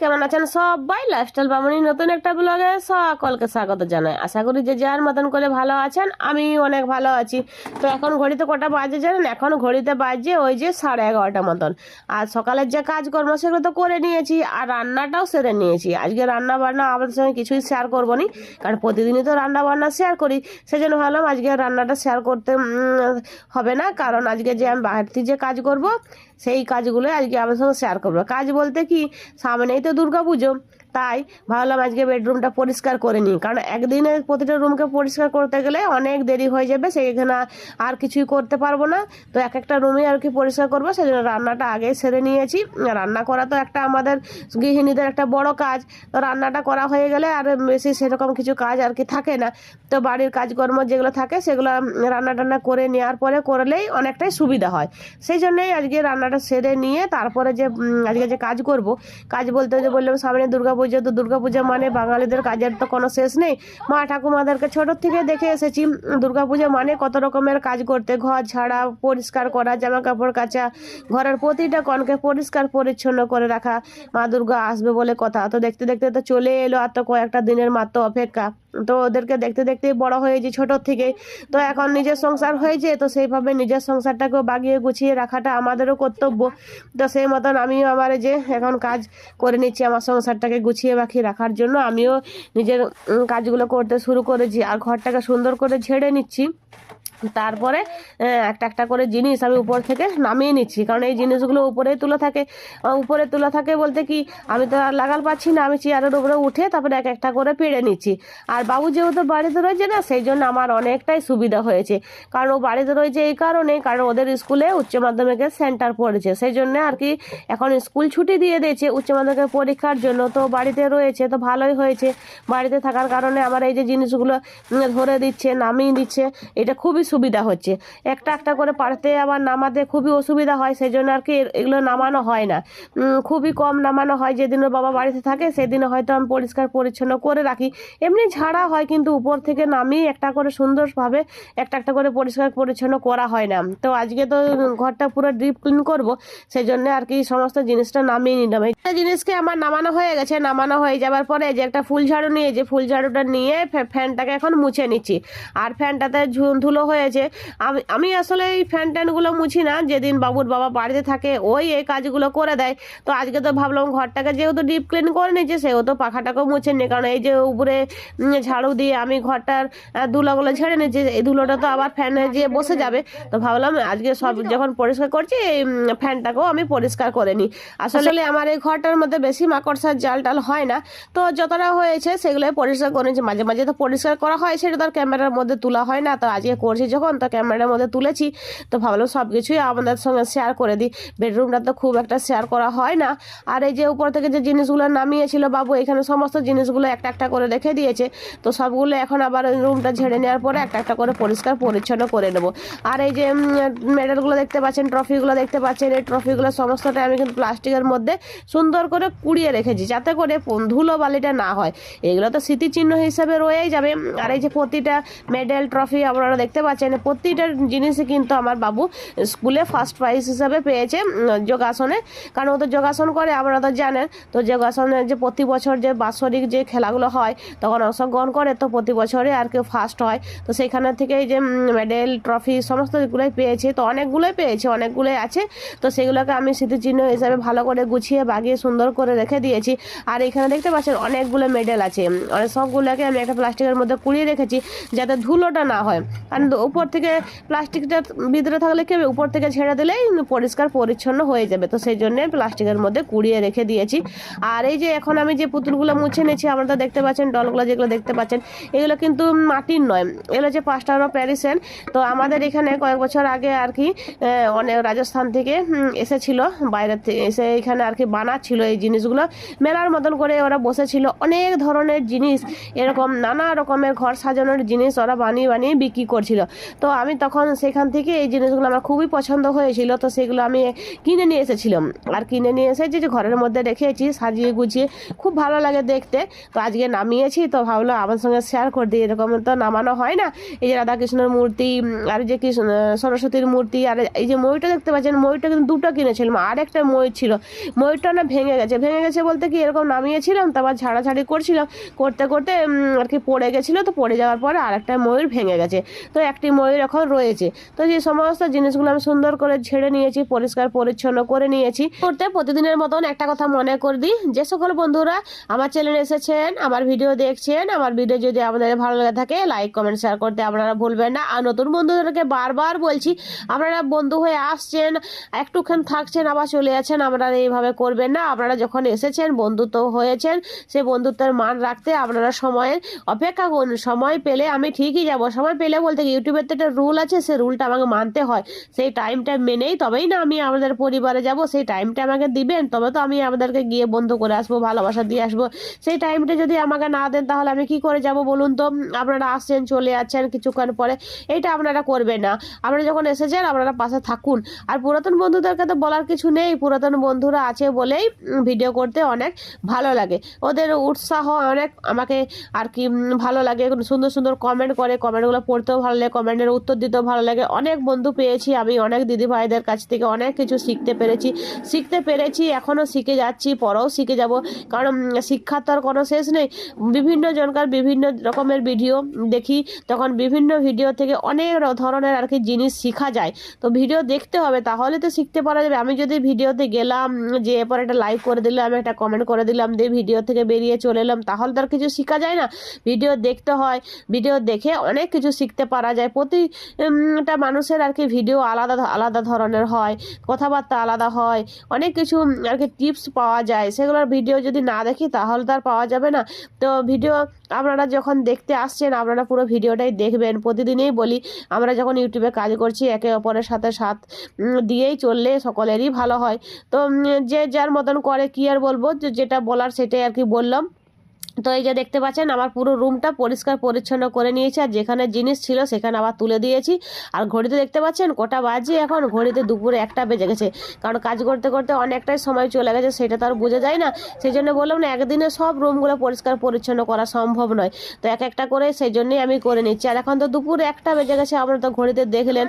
কেমন আছেন সবাই? লাইফস্টাইল বামনি নতুন একটা ব্লগে সকলকে স্বাগত জানাই। আশা করি যে যার মতন করে ভালো আছেন আমি অনেক ভালো আছি। তো এখন ঘড়িতে কটা বাজে জানেন? এখন ঘড়িতে বাজে ওই যে সাড়ে এগারোটা মতন। আর সকালের যে কাজকর্ম সেগুলো তো করে নিয়েছি, আর রান্নাটাও সেরে নিয়েছি। আজকে রান্না বান্না আপনাদের সঙ্গে কিছুই শেয়ার করব নি কারণ প্রতিদিনই তো রান্না বান্না শেয়ার করি। সেজন্য ভাবলাম আজকে রান্নাটা শেয়ার করতে হবে না। কারণ আজকে যে আমি বাড়িতে যে কাজ করব সেই কাজগুলো আজকে আপনার সঙ্গে শেয়ার করব। কাজ বলতে কি সামনেই তো দুর্গা পুজো তাই ভাবলাম আজকে বেডরুমটা পরিষ্কার করে নিই। কারণ একদিনে প্রতিটা রুমকে পরিষ্কার করতে গেলে অনেক দেরি হয়ে যাবে, সেইখানে আর কিছুই করতে পারব না। তো এক একটা রুমে আর কি পরিষ্কার করব সেই জন্য রান্নাটা আগেই সেরে নিয়েছি। রান্না করা তো একটা আমাদের গৃহিণীদের একটা বড় কাজ। তো রান্নাটা করা হয়ে গেলে আর বেশি সেরকম কিছু কাজ আর কি থাকে না। তো বাড়ির কাজকর্ম যেগুলো থাকে সেগুলো রান্না টান্না করে নেওয়ার পরে করলেই অনেকটাই সুবিধা হয়। সেই জন্যই আজকে রান্নাটা সেরে নিয়ে তারপরে যে আজকে যে কাজ করব, কাজ বলতে যে বললাম সামনে দুর্গা পুজো তো দুর্গা পুজো মানে বাঙালিদের কাজের তো কোনো শেষ নেই। মা ঠাকুমাদেরকে ছোটোর থেকে দেখে এসেছি। দুর্গা পুজো মানে কত রকমের কাজ করতে, ঘর ঝাড়া, পরিষ্কার করা জামা কাপড় কাচা, ঘরের প্রতিটা কণকে পরিষ্কার পরিচ্ছন্ন করে রাখা। মা দুর্গা আসবে বলে কথা। তো দেখতে দেখতে তো চলে এলো আর তো কয়েকটা দিনের মাত্র অপেক্ষা। তো ওদেরকে দেখতে দেখতে বড় হয়েছি ছোটোর থেকে। তো এখন নিজের সংসার হয়েছে, তো সেইভাবে নিজের সংসারটাকেও বাগিয়ে গুছিয়ে রাখাটা আমাদেরও কর্তব্য। তো সেই মতন আমিও আমার যে এখন কাজ করে নিচ্ছি, আমার সংসারটাকে গুছিয়ে বাখিয়ে রাখার জন্য আমিও নিজের কাজগুলো করতে শুরু করেছি। আর ঘরটাকে সুন্দর করে ছেড়ে নিচ্ছি। তারপরে একটা একটা করে জিনিস আমি উপর থেকে নামিয়ে নিচ্ছি। কারণ এই জিনিসগুলো উপরেই তুলে থাকে। উপরে তুলে থাকে বলতে কি, আমি তো আর লাগাল পাচ্ছি না। আমি চেয়ারের উপরে উঠে তারপরে এক একটা করে পেড়ে নিচ্ছি। আর বাবু যেহেতু বাড়িতে রয়েছে না, সেই জন্য আমার অনেকটাই সুবিধা হয়েছে। কারণ ও বাড়িতে রয়েছে এই কারণে, কারণ ওদের স্কুলে উচ্চ মাধ্যমিকের সেন্টার পড়েছে। সেই জন্য আর কি এখন স্কুল ছুটি দিয়ে দিয়েছে উচ্চ মাধ্যমিকের পরীক্ষার জন্য। তো বাড়িতে রয়েছে, তো ভালোই হয়েছে। বাড়িতে থাকার কারণে আমার এই যে জিনিসগুলো ধরে দিচ্ছে, নামিয়ে দিচ্ছে, এটা খুবই সুবিধা হচ্ছে। একটা একটা করে পাড়তে আবার নামাতে খুবই অসুবিধা হয় সেই জন্য আর কি এগুলো নামানো হয় না। খুবই কম নামানো হয় যেদিন বাবা বাড়িতে থাকে সেদিনে হয়তো আমি পরিষ্কার পরিচ্ছন্ন করে রাখি। এমনি ঝাড়া হয়, কিন্তু উপর থেকে নামিয়ে একটা করে সুন্দরভাবে একটা একটা করে পরিষ্কার পরিচ্ছন্ন করা হয় না। তো আজকে তো ঘরটা পুরো ডিপ ক্লিন করব সেই জন্য আর কি সমস্ত জিনিসটা নামিয়ে নিলাম। এই জিনিসকে আমার নামানো হয়ে গেছে, নামানো হয়ে যাবার পরে যে একটা ফুল ঝাড়ু নিয়ে যে ফুল ঝাড়ুটা নিয়ে ফ্যা- ফ্যানটাকে এখন মুছে নিচ্ছি। আর ফ্যানটাতে ধুলো হয়েছে। আমি আমি আসলে এই ফ্যান ট্যানগুলো মুছি না। যেদিন বাবুর বাবা বাড়িতে থাকে ওই এই কাজগুলো করে দেয়। তো আজকে তো ভাবলাম ঘরটাকে যেহেতু ডিপ ক্লিন করে নিয়েছে সেহেতু পাখাটাকেও মুছে নি। কারণ এই যে উপরে ঝাড়ু দিয়ে আমি ঘরটার ধুলোগুলো ঝেড়ে নিচ্ছি এই ধুলোটা তো আবার ফ্যানে যেয়ে বসে যাবে। তো ভাবলাম আজকে সব যখন পরিষ্কার করছি এই ফ্যানটাকেও আমি পরিষ্কার করে নিই আসলে আমার এই ঘরটার মধ্যে বেশি মাকড়সার জাল টাল হয় না। তো যতটা হয়েছে সেগুলো পরিষ্কার করে নিচ্ছি মাঝে মাঝে তো পরিষ্কার করা হয় সেটা তো আর ক্যামেরার মধ্যে তোলা হয় না। তো আজকে করছি যখন তো ক্যামেরার মধ্যে তুলেছি, তো ভাবলাম সব কিছুই আমাদের সঙ্গে শেয়ার করে দিই। বেডরুমটা তো খুব একটা শেয়ার করা হয় না। আর এই যে উপর থেকে যে জিনিসগুলো নামিয়েছিল বাবু, এখানে সমস্ত জিনিসগুলো একটা একটা করে রেখে দিয়েছে। তো সবগুলো এখন আবার রুমটা ঝেড়ে নেওয়ার পরে একটা একটা করে পরিষ্কার পরিচ্ছন্ন করে নেব। আর এই যে মেডেলগুলো দেখতে পাচ্ছেন ট্রফিগুলো দেখতে পাচ্ছেন, এই ট্রফিগুলো সমস্তটা আমি কিন্তু প্লাস্টিকের মধ্যে সুন্দর করে কুড়িয়ে রেখেছি, যাতে করে ধুলো বালিটা না হয়। এগুলো তো স্মৃতিচিহ্ন হিসাবে রয়েই যাবে। আর এই যে প্রতিটা মেডেল ট্রফি আপনারা দেখতে পাচ্ছেন প্রতিটা জিনিসই কিন্তু আমার বাবু স্কুলে ফার্স্ট প্রাইজ হিসাবে পেয়েছে যোগাসনে। কারণ ও তো যোগাসন করে আপনারা তো জানেন। তো যোগাসনে যে প্রতি বছর যে বাৎসরিক যে খেলাগুলো হয়, তখন অংশগ্রহণ করে, তো প্রতি বছরে আর কেউ ফার্স্ট হয়। তো সেইখানে থেকে যে মেডেল ট্রফি সমস্ত গুলোই পেয়েছে। তো অনেকগুলোই পেয়েছে, অনেকগুলোই আছে। তো সেগুলোকে আমি স্মৃতিচিহ্ন হিসাবে ভালো করে গুছিয়ে, বাগিয়ে, সুন্দর করে রেখে দিয়েছি। আর এখানে দেখতে পাচ্ছেন, অনেকগুলো মেডেল আছে। অনেক সবগুলোকে আমি একটা প্লাস্টিকের মধ্যে কুড়িয়ে রেখেছি, যাতে ধুলোটা না হয়। কারণ উপর থেকে প্লাস্টিকটা ভিতরে থাকলে কি হবে? উপর থেকে ছেড়ে দিলেই পরিষ্কার, পরিচ্ছন্ন হয়ে যাবে। তো সেই জন্যে প্লাস্টিকের মধ্যে কুড়িয়ে রেখে দিয়েছি। আর এই যে এখন আমি যে পুতুলগুলো মুছে নিয়েছি, আপনারা দেখতে পাচ্ছেন, ডলগুলো যেগুলো দেখতে পাচ্ছেন, এগুলো কিন্তু মাটির নয়। এগুলো হচ্ছে পাঁচটা প্যারিসেন তো আমাদের এখানে কয়েক বছর আগে আর কি অনেক রাজস্থান থেকে এসেছিল বাইরের থেকে এসে এখানে আর কি বানাচ্ছিল এই জিনিসগুলো। মেলার মতন করে ওরা বসেছিল। অনেক ধরনের জিনিস, এরকম নানা রকমের ঘর সাজানোর জিনিস ওরা বানিয়ে বানিয়ে বিক্রি করছিল। তো আমি তখন সেখান থেকে এই জিনিসগুলো আমার খুবই পছন্দ হয়েছিল, তো সেগুলো আমি কিনে নিয়ে এসেছিলাম। আর কিনে নিয়ে এসে যে ঘরের মধ্যে রেখেছি, সাজিয়ে গুছিয়ে, খুব ভালো লাগে দেখতে। তো আজকে নামিয়েছি, তো ভাবলো আমার সঙ্গে শেয়ার করে দিই, এরকম তো নামানো হয় না। এই যে রাধাকৃষ্ণের মূর্তি, আর যে কৃষ্ণ, সরস্বতীর মূর্তি, আর এই যে ময়ূরটা দেখতে পাচ্ছেন ময়ূরটা কিন্তু দুটো কিনেছিলাম, আর একটা ময়ূর ছিল। ময়ূরটা না ভেঙে গেছে ভেঙে গেছে বলতে কি এরকম নামিয়েছিলাম, তারপর ঝাড়াঝাড়ি করছিলাম, করতে করতে আর কি পড়ে গেছিল, তো পড়ে যাওয়ার পরে আর একটা ময়ূর ভেঙে গেছে। তো একটি ময়ূর এখন রয়েছে। তো যে সমস্ত জিনিসগুলো আমি সুন্দর করে ঝেড়ে নিয়েছি, পরিষ্কার, পরিচ্ছন্ন করে নিয়েছি করতে প্রতিদিনের মতন একটা কথা মনে করে দিই। যে সকল বন্ধুরা আমার চ্যানেলে এসেছেন, আমার ভিডিও দেখছেন, আমার ভিডিও যদি আপনাদের ভালো লাগে থাকে লাইক কমেন্ট শেয়ার করতে আপনারা ভুলবেন না। আর নতুন বন্ধুদেরকে বারবার বলছি, আপনারা বন্ধু হয়ে আসছেন, একটুখানি থাকছেন, আবার চলে যাচ্ছেন, আপনারা এইভাবে করবেন না। আপনারা যখন এসেছেন, বন্ধুত্ব হয়েছেন সেই বন্ধুত্বের মান রাখতে আপনারা সময়ের অপেক্ষা করুন। সময় পেলে আমি ঠিকই যাব। সময় পেলে বলতে কি ইউটিউবের তো একটা রুল আছে সেই রুলটা আমাকে মানতে হয়। সেই টাইমটা মেনেই তবেই না আমি আমাদের পরিবারে যাব, সেই টাইমটা আমাকে দিবেন, তবে তো আমি আমাদেরকে গিয়ে বন্ধু করে আসব, ভালোবাসা দিয়ে আসব। সেই টাইমটা যদি আমাকে না দেন, তাহলে আমি কি করে যাব বলুন তো? আপনারা আসছেন, চলে যাচ্ছেন কিছুক্ষণ পরে, এইটা আপনারা করবেন না। আপনারা যখন এসেছেন, আপনারা পাশে থাকুন। আর পুরাতন বন্ধুদেরকে তো বলার কিছু নেই, পুরাতন বন্ধুরা আছে বলেই ভিডিও করতে অনেক ভালো লাগে। ওদের উৎসাহ অনেক আমাকে আর কি ভালো লাগে। সুন্দর সুন্দর কমেন্ট করে কমেন্টগুলো পড়তেও ভালো লাগে কমেন্টের উত্তর দিতেও ভালো লাগে। অনেক বন্ধু পেয়েছি আমি, অনেক দিদি ভাইদের কাছ থেকে অনেক কিছু শিখতে পেরেছি। শিখতে পেরেছি এখনও শিখে যাচ্ছি, পরেও শিখে যাব। কারণ শিক্ষার তো আর কোনো শেষ নেই। বিভিন্ন জনকার বিভিন্ন রকমের ভিডিও দেখি, তখন বিভিন্ন ভিডিও থেকে অনেক ধরনের আর কি জিনিস শেখা যায়। তো ভিডিও দেখতে হবে, তাহলে তো শিখতে পারা যাবে। আমি যদি ভিডিওতে গেলাম, যে এরপর একটা লাইক করে দিলাম একটা কমেন্ট করে দিলাম, দিয়ে ভিডিও থেকে বেরিয়ে চলে এলাম, তাহলে তো আর কিছু শেখা যায় না। ভিডিও দেখতে হয় ভিডিও দেখে অনেক কিছু শিখতে পারা যায়। প্রতিটা মানুষের আর কি ভিডিও আলাদা আলাদা ধরনের হয়, কথাবার্তা আলাদা হয়, অনেক কিছু আর কি টিপস পাওয়া যায়। সেগুলোর ভিডিও যদি না দেখি তাহলে তো আর পাওয়া যাবে না। তো ভিডিও আপনারা যখন দেখতে আসছেন, আপনারা পুরো ভিডিওটাই দেখবেন। প্রতিদিনেই বলি, আমরা যখন ইউটিউবে কাজ করছি, একে অপরের সাথে সাথ দিয়েই চললে সকলেরই ভালো হয়। তো যে যার মতন করে কি আর বলব যেটা বলার সেটাই আর কি বললাম। তো এই যে দেখতে পাচ্ছেন, আমার পুরো রুমটা পরিষ্কার পরিচ্ছন্ন করে নিয়েছি। আর যেখানে জিনিস ছিল সেখানে আবার তুলে দিয়েছি। আর ঘড়িতে দেখতে পাচ্ছেন, কটা বাজে এখন। ঘড়িতে দুপুরে একটা বেজে গেছে। কারণ কাজ করতে করতে অনেকটাই সময় চলে গেছে, সেটা তো আর বোঝা যায় না। সেই জন্য বললাম না, একদিনে সব রুমগুলো পরিষ্কার পরিচ্ছন্ন করা সম্ভব নয়। তো এক একটা করে সেই জন্যই আমি করে নিচ্ছি। আর এখন তো দুপুরে একটা বেজে গেছে আমরা তো ঘড়িতে দেখলেন।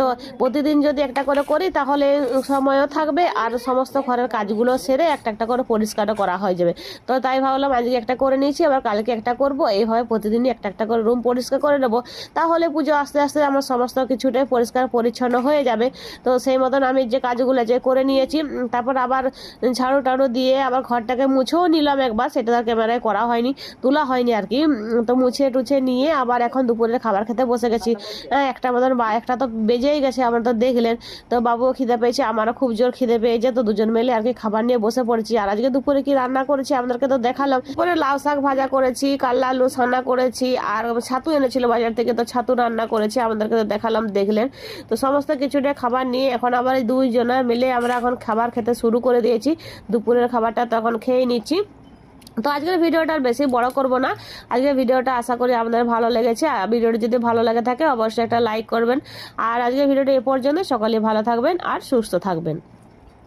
তো প্রতিদিন যদি একটা করে করি, তাহলে সময়ও থাকবে। আর সমস্ত ঘরের কাজগুলো সেরে একটা একটা করে পরিষ্কারও করা হয়ে যাবে। তো তাই ভাবলাম, আজকে একটা করে নিয়েছি আবার কালকে একটা করব। এইভাবে প্রতিদিনই একটা একটা করে রুম পরিষ্কার করে নেব। তাহলে পুজো আস্তে আস্তে আমার সমস্ত কিছুটাই পরিষ্কার পরিচ্ছন্ন হয়ে যাবে। তো সেই মতন আমি যে কাজগুলো যে করে নিয়েছি তারপর আবার ঝাড়ু টাড়ু দিয়ে আবার ঘরটাকে মুছেও নিলাম একবার সেটা তার ক্যামেরায় করা হয়নি তোলা হয়নি আর কি। তো মুছে টুছে নিয়ে আবার এখন দুপুরের খাবার খেতে বসে গেছি। হ্যাঁ, একটা মতন বা একটা তো বেজেই গেছে আমরা তো দেখলেন। তো বাবুও খিদে পেয়েছে আমারও খুব জোর খিদে পেয়েছে। তো দুজন মিলে আর কি খাবার নিয়ে বসে পড়েছি। আর আজকে দুপুরে কি রান্না করেছি আপনাদেরকে তো দেখালাম। পরে লাউ শাক ভাজা করেছি কাল্লা আলু সান্না করেছি, আর ছাতু এনেছিল বাজার থেকে, তো ছাতু রান্না করেছি, আমাদেরকে তো দেখালাম, দেখলেন। তো সমস্ত কিছুটা খাবার নিয়ে এখন আবার দুইজনে মিলে আমরা এখন খাবার খেতে শুরু করে দিয়েছি। দুপুরের খাবারটা তখন খেয়ে নিচ্ছি। তো আজকের ভিডিওটা আর বেশি বড় করব না। আজকের ভিডিওটা আশা করি আপনাদের ভালো লেগেছে। আর ভিডিওটি যদি ভালো লাগে থাকে, অবশ্যই একটা লাইক করবেন। আর আজকের ভিডিওটা এ পর্যন্ত। সকলে ভালো থাকবেন আর সুস্থ থাকবেন।